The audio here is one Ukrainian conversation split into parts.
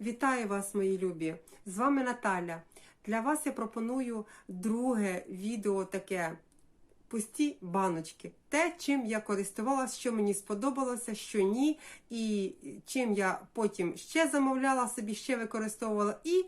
Вітаю вас, мої любі! З вами Наталя. Для вас я пропоную друге відео таке пусті баночки. Те, чим я користувалася, що мені сподобалося, що ні, і чим я потім ще замовляла собі, ще використовувала. І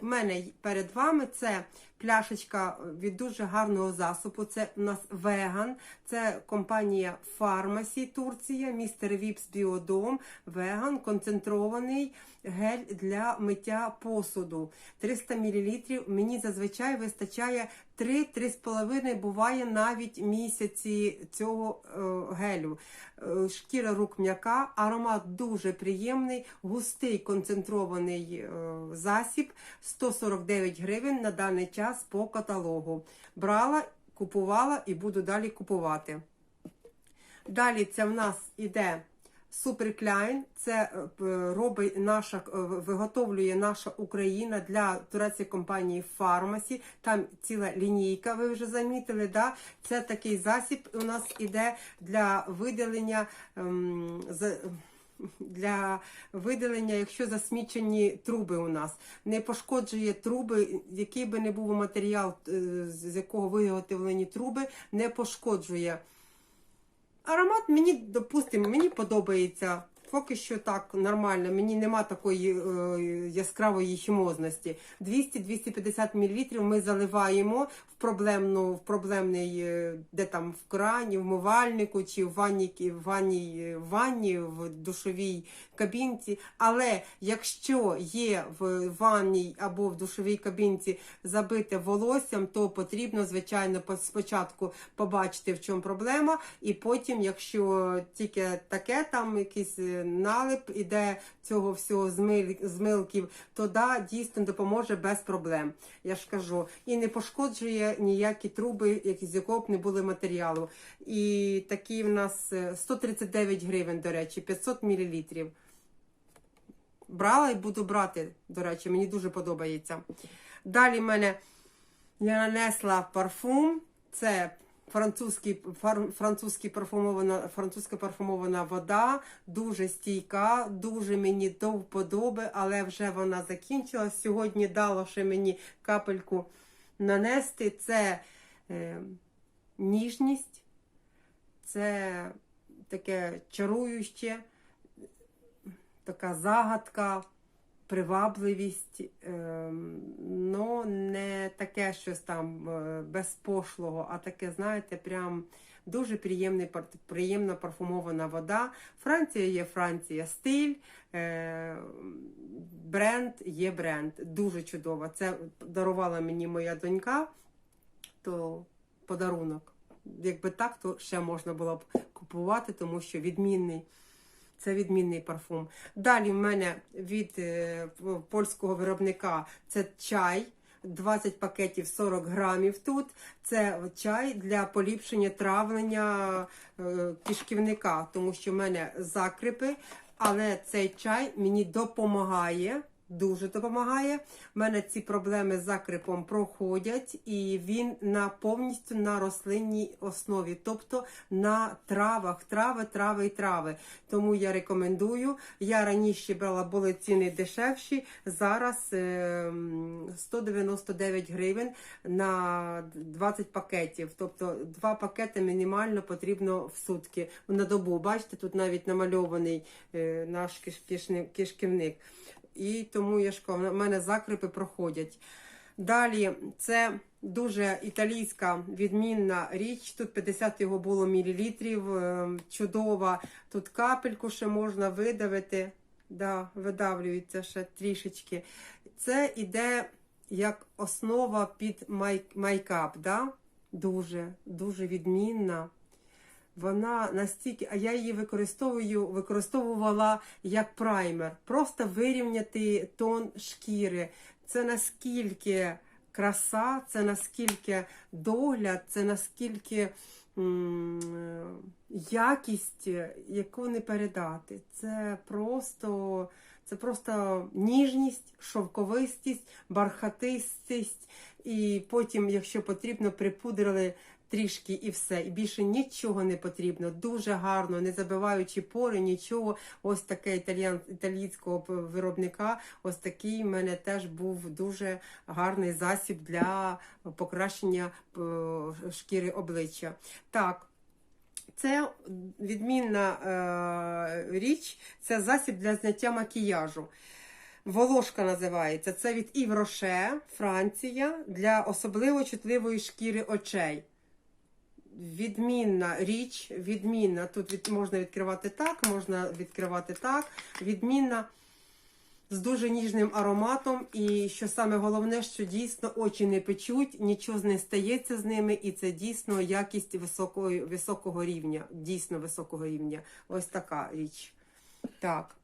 в мене перед вами це пляшечка від дуже гарного засобу. Це у нас веган, це компанія Фармасі Турція, містер Віпс Біодом, веган, концентрований гель для миття посуду. 300 мл. Мені зазвичай вистачає 3-3,5, буває навіть місяці цього е, гелю. Е, Шкіра рук м'яка, аромат дуже приємний, густий концентрований е, засіб 149 гривень на даний час по каталогу. Брала, купувала і буду далі купувати. Далі це в нас іде Суперкляйн. Це е, робить наша, е, виготовлює наша Україна для турецької компанії Фармасі. Там ціла лінійка, ви вже замітили. Да? Це такий засіб у нас іде для видалення. ем, за- для видалення, якщо засмічені труби у нас, не пошкоджує труби, який би не був матеріал, е, з якого виготовлені труби, не пошкоджує. Аромат мені, допустимо, мені подобається. Поки що так нормально, мені нема такої е, яскравої хімозності. 200-250 мл ми заливаємо в проблемну, в проблемний, е, де там в крані, в мивальнику чи в ванні, в ванні, е, в ванні, в душовій кабінці. Але якщо є в ванній або в душовій кабінці забите волоссям, то потрібно, звичайно, по- спочатку побачити, в чому проблема, і потім, якщо тільки таке там якийсь е, налип іде цього всього змилків, то да, дійсно допоможе без проблем. Я ж кажу, і не пошкоджує ніякі труби, які з якого б не були матеріалу. І такі в нас е, 139 гривень, до речі, 500 мл. Брала і буду брати, до речі, мені дуже подобається. Далі в мене я нанесла парфум. Це французький, французький парфумована, французька парфумована вода, дуже стійка, дуже мені до вподоби, але вже вона закінчилась. Сьогодні дало ще мені капельку нанести. Це е, ніжність, це таке чарующе, така загадка, привабливість, ну не таке щось там е, безпошлого, а таке, знаєте, прям дуже приємний, приємна парфумована вода. Франція є Франція, стиль, е, бренд є бренд. Дуже чудово. Це дарувала мені моя донька, то подарунок. Якби так, то ще можна було б купувати, тому що відмінний. Це відмінний парфум. Далі в мене від е, польського виробника це чай. 20 пакетів 40 грамів тут. Це чай для поліпшення травлення е, кишківника, тому що в мене закрипи, але цей чай мені допомагає. Дуже допомагає. У мене ці проблеми з закрипом проходять, і він на повністю на рослинній основі, тобто на травах, трави, трави і трави. Тому я рекомендую. Я раніше брала були ціни дешевші. Зараз е, м, 199 гривень на 20 пакетів. Тобто два пакети мінімально потрібно в сутки на добу. Бачите, тут навіть намальований е, наш кишківник. І тому я ж в мене закрипи проходять. Далі це дуже італійська відмінна річ. Тут 50 його було мілілітрів. е, Чудова. Тут капельку ще можна видавити. Да, видавлюється ще трішечки. Це іде як основа під май- майкап. Да? Дуже, дуже відмінна. Вона настільки, а я її використовую, використовувала як праймер. Просто вирівняти тон шкіри. Це наскільки краса, це наскільки догляд, це наскільки якість, яку не передати. Це просто, це просто ніжність, шовковистість, бархатистість. І потім, якщо потрібно, припудрили трішки і все, і більше нічого не потрібно. Дуже гарно, не забиваючи пори, нічого. Ось таке італіян, італійського виробника. Ось такий в мене теж був дуже гарний засіб для покращення шкіри обличчя. Так. Це відмінна е, річ, це засіб для зняття макіяжу. Волошка називається. Це від Ів Роше, Франція, для особливо чутливої шкіри очей. Відмінна річ, відмінна. Тут від, можна відкривати так, можна відкривати так. Відмінна з дуже ніжним ароматом. І що саме головне, що дійсно очі не печуть, нічого не стається з ними, і це дійсно якість високого, високого рівня. Дійсно високого рівня. Ось така річ. Так.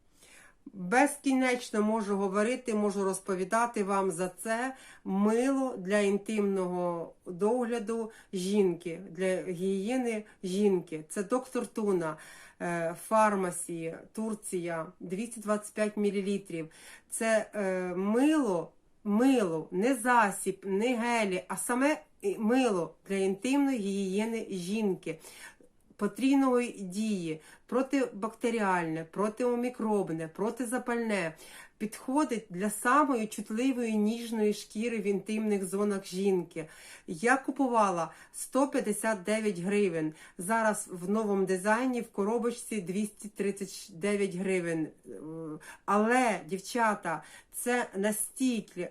Безкінечно можу говорити, можу розповідати вам за це мило для інтимного догляду жінки, для гігієни жінки. Це доктор Туна, е, фармасі, Турція, 225 мл. Це е, мило, мило, не засіб, не гелі, а саме е, мило для інтимної гігієни жінки потрійної дії, протибактеріальне, протиомікробне, протизапальне. Підходить для самої чутливої ніжної шкіри в інтимних зонах жінки. Я купувала 159 гривень. Зараз в новому дизайні в коробочці 239 гривень. Але, дівчата, це настільки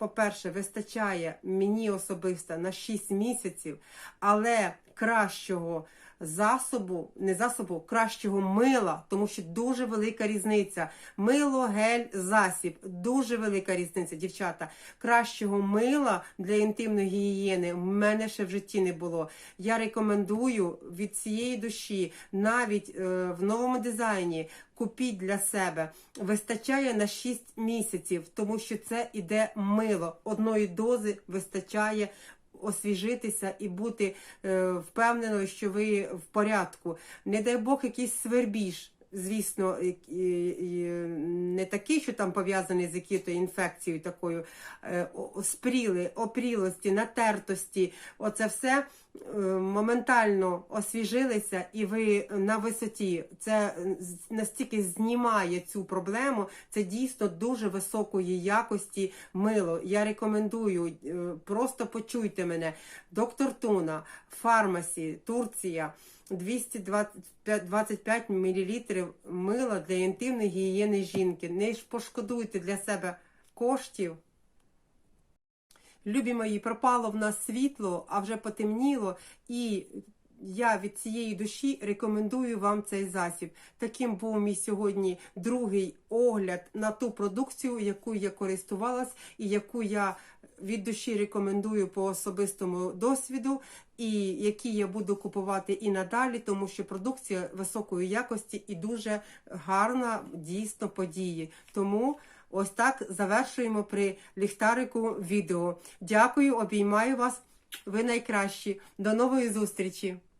по-перше, вистачає мені особисто на 6 місяців, але кращого засобу, не засобу, кращого мила, тому що дуже велика різниця. Мило, гель, засіб. Дуже велика різниця, дівчата. Кращого мила для інтимної гігієни в мене ще в житті не було. Я рекомендую від цієї душі, навіть е, в новому дизайні. Купіть для себе. Вистачає на 6 місяців, тому що це іде мило. Одної дози вистачає освіжитися і бути е, впевненою, що ви в порядку. Не дай Бог, якийсь свербіж. Звісно, не такий, що там пов'язаний з якою інфекцією такою, е, спріли, опрілості, натертості. Оце все моментально освіжилися, і ви на висоті. Це настільки знімає цю проблему. Це дійсно дуже високої якості мило. Я рекомендую, е, просто почуйте мене. Доктор Туна, фармасі, Турція. 225 мл мила для інтимної гігієни жінки. Не пошкодуйте для себе коштів. Любі мої, пропало в нас світло, а вже потемніло, і я від цієї душі рекомендую вам цей засіб. Таким був мій сьогодні другий огляд на ту продукцію, яку я користувалась і яку я від душі рекомендую по особистому досвіду, і які я буду купувати і надалі, тому що продукція високої якості і дуже гарна дійсно події. Тому ось так завершуємо при ліхтарику відео. Дякую, обіймаю вас. Ви найкращі. До нової зустрічі!